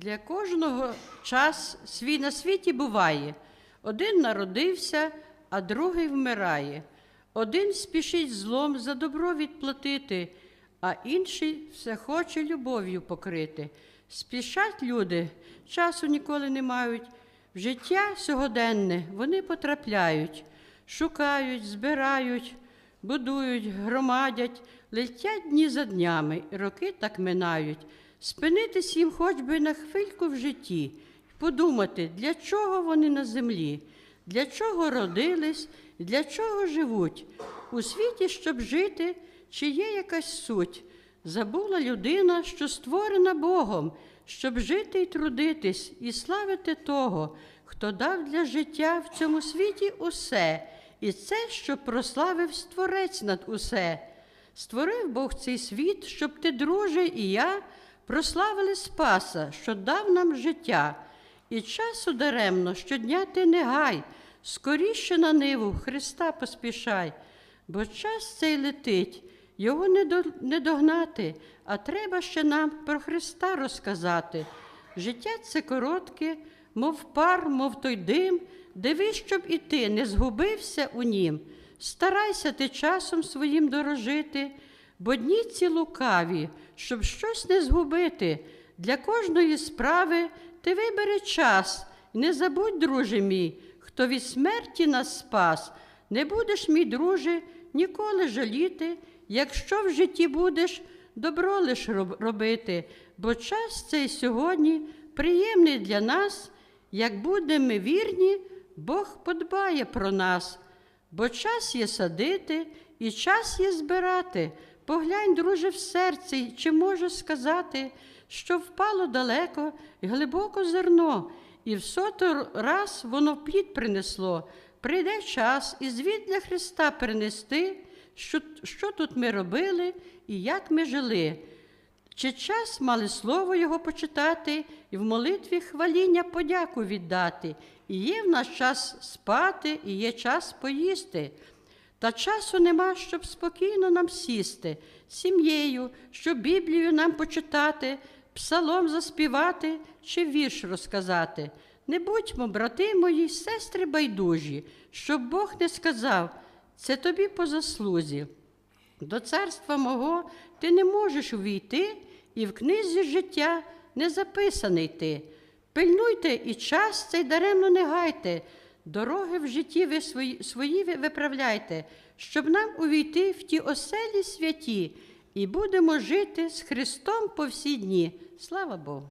Для кожного час свій на світі буває. Один народився, а другий вмирає. Один спішить злом за добро відплатити, а інший все хоче любов'ю покрити. Спішать люди, часу ніколи не мають. В життя сьогоденне вони потрапляють, шукають, збирають, будують, громадять, летять дні за днями, роки так минають. Спинитись їм хоч би на хвильку в житті, подумати, для чого вони на землі, для чого родились, для чого живуть. У світі, щоб жити, чи є якась суть. Забула людина, що створена Богом, щоб жити і трудитись, і славити того, хто дав для життя в цьому світі усе, і це, що прославив Створець над усе. Створив Бог цей світ, щоб ти, друже, і я прославили Спаса, що дав нам життя. І часу даремно щодня ти не гай, скоріше на ниву Христа поспішай, бо час цей летить, його не, до, не догнати, а треба ще нам про Христа розказати. Життя це коротке, мов пар, мов той дим, дивись, щоб і ти не згубився у нім. Старайся ти часом своїм дорожити, бо дні ці лукаві, щоб щось не згубити. Для кожної справи ти вибери час. Не забудь, друже мій, хто від смерті нас спас. Не будеш, мій друже, ніколи жаліти, якщо в житті будеш добро лиш робити, бо час цей сьогодні приємний для нас, як будемо вірні, Бог подбає про нас. Бо час є садити і час є збирати. Поглянь, друже, в серце, чи можу сказати, що впало далеко і глибоко зерно, і в сото раз воно плід принесло. Прийде час і звіт для Христа принести, що, що тут ми робили і як ми жили. Чи час мали слово Його почитати і в молитві хваління подяку віддати? І є в нас час спати, і є час поїсти. Та часу нема, щоб спокійно нам сісти, сім'єю, щоб Біблію нам почитати, псалом заспівати чи вірш розказати. Не будьмо, брати мої, сестри байдужі, щоб Бог не сказав, це тобі по заслузі. До царства мого ти не можеш увійти, і в книзі життя не записаний ти. Пильнуйте і час цей даремно не гайте, дороги в житті ви свої, свої виправляйте, щоб нам увійти в ті оселі святі, і будемо жити з Христом по всі дні. Слава Богу!